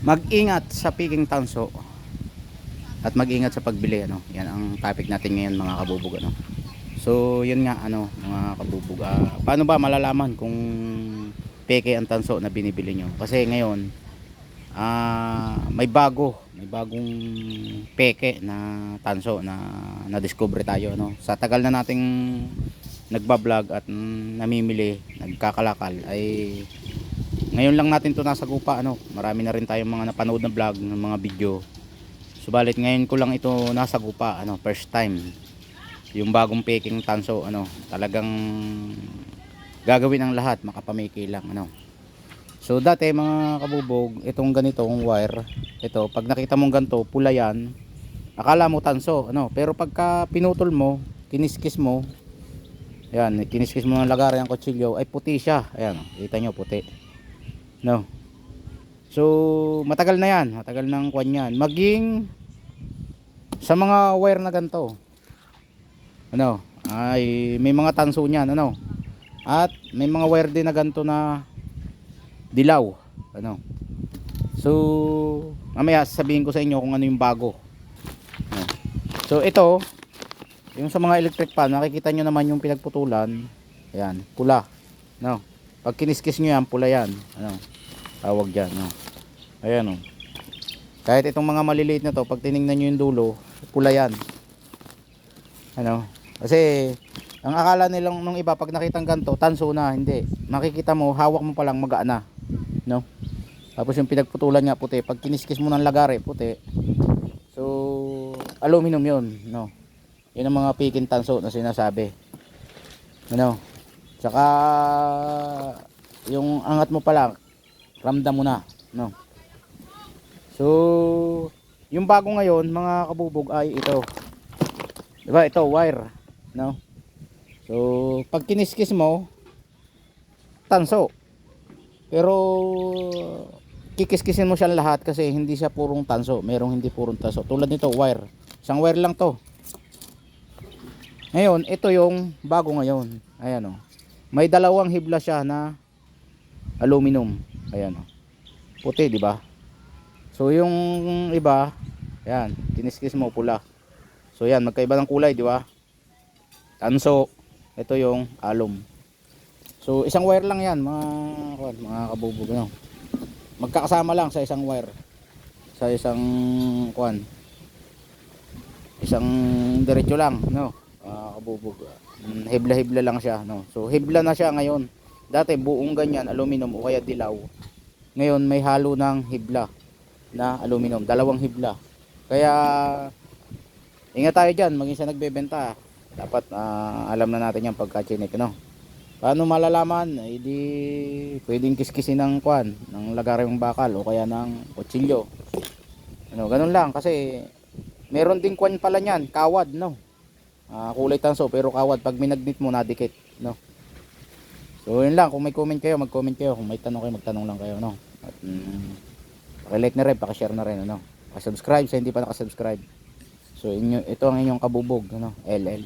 mag-ingat sa picking tanso at mag-ingat sa pagbili ano. Yan ang topic natin ngayon mga kabubog ano. So, yun nga ano, mga kabubog. ah, paano ba malalaman kung peke ang tanso na binibili nyo? Kasi ngayon, ah, may bago, may bagong peke na tanso na na-discover tayo ano. Sa tagal na nating nagbablog at mm, namimili, nagkakalakal ay ngayon lang natin to nasa gupa ano. Marami na rin tayong mga napanood na vlog ng mga video. Subalit ngayon ko lang ito nasa gupa ano, first time. Yung bagong peking tanso ano, talagang gagawin ang lahat makapamiki lang ano. So dati mga kabubog, itong ganitong wire, ito pag nakita mong ganito, pula yan. Akala mo tanso, ano, pero pagka pinutol mo, kiniskis mo, Ayan, kiniskis mo ng lagaran ng kutsilyo ay puti siya. Ayan, kita nyo puti. No. So, matagal na yan. Matagal nang kwan yan. Maging sa mga wire na ganito. Ano, ay may mga tanso niyan, ano. At may mga wire din na ganito na dilaw. Ano. So, mamaya sasabihin ko sa inyo kung ano yung bago. Ano. So, ito, yung sa mga electric pan, makikita nyo naman yung pinagputulan. Ayan, pula. No. Pag kiniskis nyo yan, pula yan. Ano, tawag dyan. No. Ayan o. Kahit itong mga maliliit na to, pag tiningnan nyo yung dulo, pula yan. Ano, kasi ang akala nilang nung iba pag nakitang ganto, tanso na, hindi. Makikita mo, hawak mo pa lang magaan na. No? Tapos yung pinagputulan nga puti, pag kiniskis mo ng lagare, puti. So, aluminum yun, no? Yun ang mga pikin tanso na sinasabi. Ano? Tsaka angat mo pa lang, ramdam mo na, no? So, yung bago ngayon, mga kabubog ay ito. 'Di ba? Ito wire, no? So, pag kiniskis mo, tanso. Pero kikiskisin mo siya lahat kasi hindi siya purong tanso, merong hindi purong tanso. Tulad nito, wire. Isang wire lang 'to. Ngayon, ito yung bago ngayon. Ayan o. May dalawang hibla siya na aluminum. Ayan o. Puti, di ba? So, yung iba, ayan, kiniskis mo pula. So, yan, magkaiba ng kulay, di ba? Tanso. Ito yung alum. So, isang wire lang yan, mga, mga kabubog. Ano? Magkakasama lang sa isang wire. Sa isang, kuan, isang diretso lang, no? Ah, kabubog. Mm, Hibla-hibla lang siya, no. So hibla na siya ngayon. Dati buong ganyan aluminum o kaya dilaw. Ngayon may halo ng hibla na aluminum, dalawang hibla. Kaya ingat tayo diyan, maging sa nagbebenta. Dapat ah, alam na natin 'yan pagka chinik, no. Paano malalaman? Eh di pwedeng kiskisin ng kwan, ng lagaryong bakal o kaya ng kutsilyo. Ano, ganun lang kasi meron din kwan pala niyan, kawad, no. Ah, kulay tanso pero kawad pag minagnit mo nadikit, no. So yun lang, kung may comment kayo, mag-comment kayo. Kung may tanong kayo, magtanong lang kayo, no. At mm, paki-like na rin, paki-share na rin, ano. Paki-subscribe sa hindi pa naka-subscribe. So inyo, ito ang inyong kabubog, ano, LL.